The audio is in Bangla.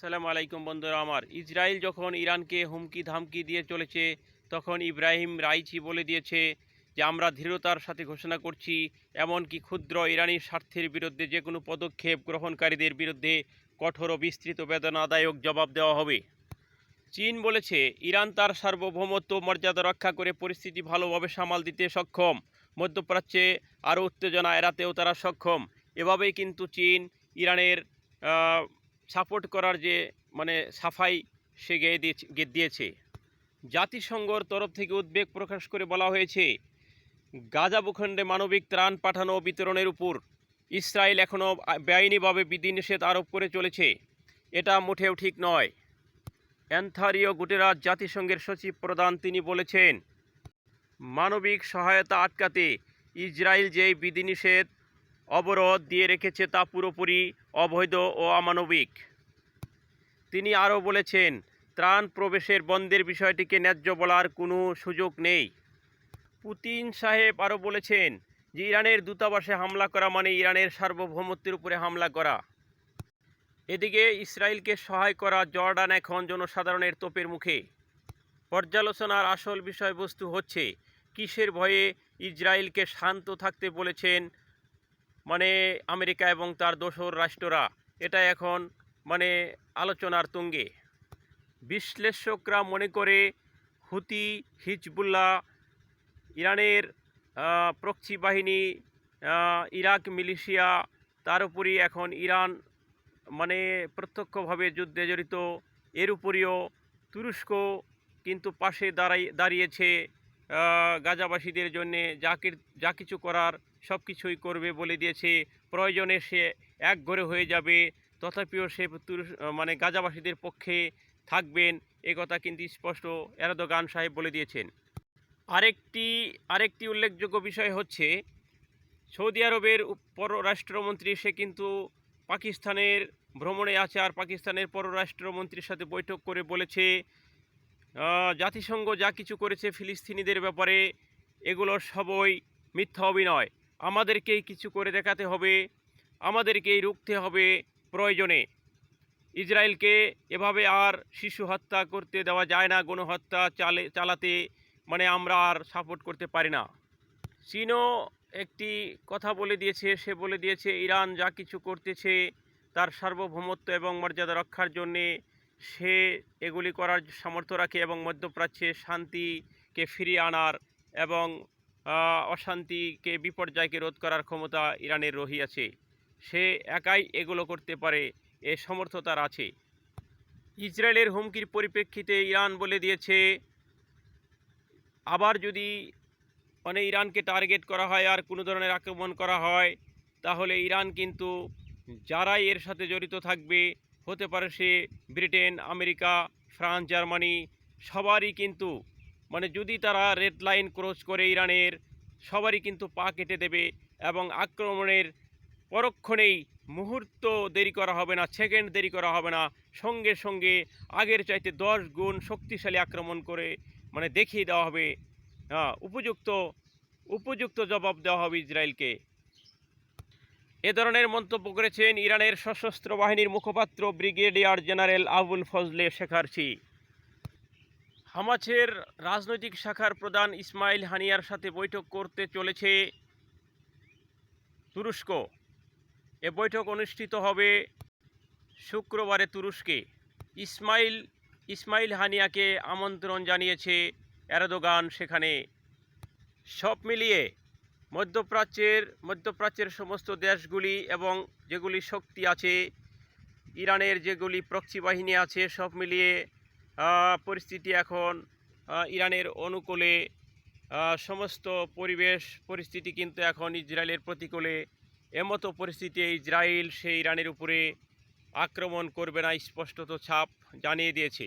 সালাম আলাইকুম বন্ধুরা, আমার ইসরায়েল যখন ইরানকে হুমকি ধামকি দিয়ে চলেছে, তখন ইব্রাহিম রাইচি বলে দিয়েছে যে, আমরা দৃঢ়তার সাথে ঘোষণা করছি, এমনকি ক্ষুদ্র ইরানি স্বার্থের বিরুদ্ধে যে কোনো পদক্ষেপ গ্রহণকারীদের বিরুদ্ধে কঠোর ও বিস্তৃত বেদনাদায়ক জবাব দেওয়া হবে। চীন বলেছে, ইরান তার সার্বভৌমত্ব মর্যাদা রক্ষা করে পরিস্থিতি ভালোভাবে সামাল দিতে সক্ষম। মধ্যপ্রাচ্যে আরও উত্তেজনা এড়াতেও তারা সক্ষম। এভাবেই কিন্তু চীন ইরানের সাপোর্ট করার যে মানে সাফাই সে গেয়ে দিয়েছে দিয়েছে। জাতিসংঘর তরফ থেকে উদ্বেগ প্রকাশ করে বলা হয়েছে, গাজা ভূখণ্ডে মানবিক ত্রাণ পাঠানো ও বিতরণের উপর ইসরায়েল এখনও বেআইনিভাবে বিধিনিষেধ আরোপ করে চলেছে। এটা মোটেও ঠিক নয়। অ্যান্থারিও গুটেরাস জাতিসংঘের সচিব প্রধান, তিনি বলেছেন, মানবিক সহায়তা আটকাতে ইসরায়েল যেই বিধিনিষেধ অবরোধ দিয়ে রেখেছে তা পুরোপুরি অবৈধ ও অমানবিক। তিনি আরও বলেছেন, ত্রাণ প্রবেশের বন্ধের বিষয়টিকে ন্যায্য বলার কোনো সুযোগ নেই। পুতিন সাহেব আরও বলেছেন যে, ইরানের দূতাবাসে হামলা করা মানে ইরানের সার্বভৌমত্বের উপরে হামলা করা। এদিকে ইসরায়েলকে সহায় করা জর্ডান এখন জনসাধারণের তোপের মুখে। পর্যালোচনার আসল বিষয়বস্তু হচ্ছে, কিসের ভয়ে ইসরায়েলকে শান্ত থাকতে বলেছেন মানে আমেরিকা এবং তার দোসর রাষ্ট্ররা, এটা এখন মানে আলোচনার তুঙ্গে। বিশ্লেষকরা মনে করে হুতি, হিজবুল্লাহ, ইরানের প্রক্সি বাহিনী ইরাক মিলিশিয়া, তার উপরই এখন ইরান মানে প্রত্যক্ষভাবে যুদ্ধে জড়িত। এর উপরিও তুরস্ক কিন্তু পাশে দাঁড়াই, দাঁড়িয়েছে গাজাবাসীদের জন্যে যা কি- যা কিছু করার সব কিছুই করবে বলে দিয়েছে। প্রয়োজনে সে এক ঘরে হয়ে যাবে। তথাপিও সে মানে গাজাবাসীদের পক্ষে থাকবেন এ কথা কিন্তু স্পষ্ট এরদোগান সাহেব বলে দিয়েছেন। আরেকটি আরেকটি উল্লেখযোগ্য বিষয় হচ্ছে, সৌদি আরবের পররাষ্ট্রমন্ত্রী সে কিন্তু পাকিস্তানের ভ্রমণে আছে আর পাকিস্তানের পররাষ্ট্রমন্ত্রীর সাথে বৈঠক করে বলেছে জাতিসংঘ যা কিছু করেছে ফিলিস্তিনিদের ব্যাপারে এগুলো সবই মিথ্যা অভিনয়। আমাদেরকেই কিছু করে দেখাতে হবে, আমাদেরকেই রুখতে হবে প্রয়োজনে। ইসরায়েলকে এভাবে আর শিশু হত্যা করতে দেওয়া যায় না, গণহত্যা চালে, চালাতে মানে আমরা আর সাপোর্ট করতে পারি না। চীনও একটি কথা বলে দিয়েছে, সে বলে দিয়েছে, ইরান যা কিছু করতেছে, তার সার্বভৌমত্ব এবং মর্যাদা রক্ষার জন্যে সে এগুলি করার সামর্থ্য রাখে এবং মধ্যপ্রাচ্যে শান্তিকে ফিরিয়ে আনার এবং অশান্তিকে বিপর্যয়কে রোধ করার ক্ষমতা ইরানের রহিয়াছে। সে একাই এগুলো করতে পারে, এ সমর্থ তার আছে। ইসরায়েলের হুমকির পরিপ্রেক্ষিতে ইরান বলে দিয়েছে, আবার যদি মানে ইরানকে টার্গেট করা হয় আর কোনো ধরনের আক্রমণ করা হয়, তাহলে ইরান কিন্তু যারাই এর সাথে জড়িত থাকবে হতে পারে সে ব্রিটেন, আমেরিকা, ফ্রান্স, জার্মানি, সবারই কিন্তু মানে যদি তারা রেড লাইন ক্রস করে ইরানের, সবারই কিন্তু পা কেটে দেবে এবং আক্রমণের পরক্ষণেই মুহূর্ত দেরি করা হবে না সেকেন্ড দেরি করা হবে না, সঙ্গে সঙ্গে আগের চাইতে দশ গুণ শক্তিশালী আক্রমণ করে মানে দেখিয়ে দেওয়া হবে। উপযুক্ত উপযুক্ত জবাব দেওয়া হবে ইসরায়েলকে। এ ধরনের মন্তব্য করেছেন ইরানের সশস্ত্র বাহিনীর মুখপাত্র brigadier general Abolfazl Shekarchi হামাসের রাজনৈতিক শাখার প্রধান ইসমাইল হানিয়ার সাথে বৈঠক করতে চলেছে তুরস্ক। এ বৈঠক অনুষ্ঠিত হবে শুক্রবারে তুরস্কে। ইসমাইল ইসমাইল হানিয়াকে আমন্ত্রণ জানিয়েছে এরদোগান সেখানে। সব মিলিয়ে মধ্যপ্রাচ্যের মধ্যপ্রাচ্যের সমস্ত দেশগুলি এবং যেগুলি শক্তি আছে, ইরানের যেগুলি প্রক্সি বাহিনী আছে, সব মিলিয়ে পরিস্থিতি এখন ইরানের অনুকূলে সমস্ত পরিবেশ, পরিস্থিতি কিন্তু এখন ইসরায়েলের প্রতিকূলে। এমতো পরিস্থিতি ইসরায়েল সেই ইরানের উপরে আক্রমণ করবে না, স্পষ্টত ছাপ জানিয়ে দিয়েছে।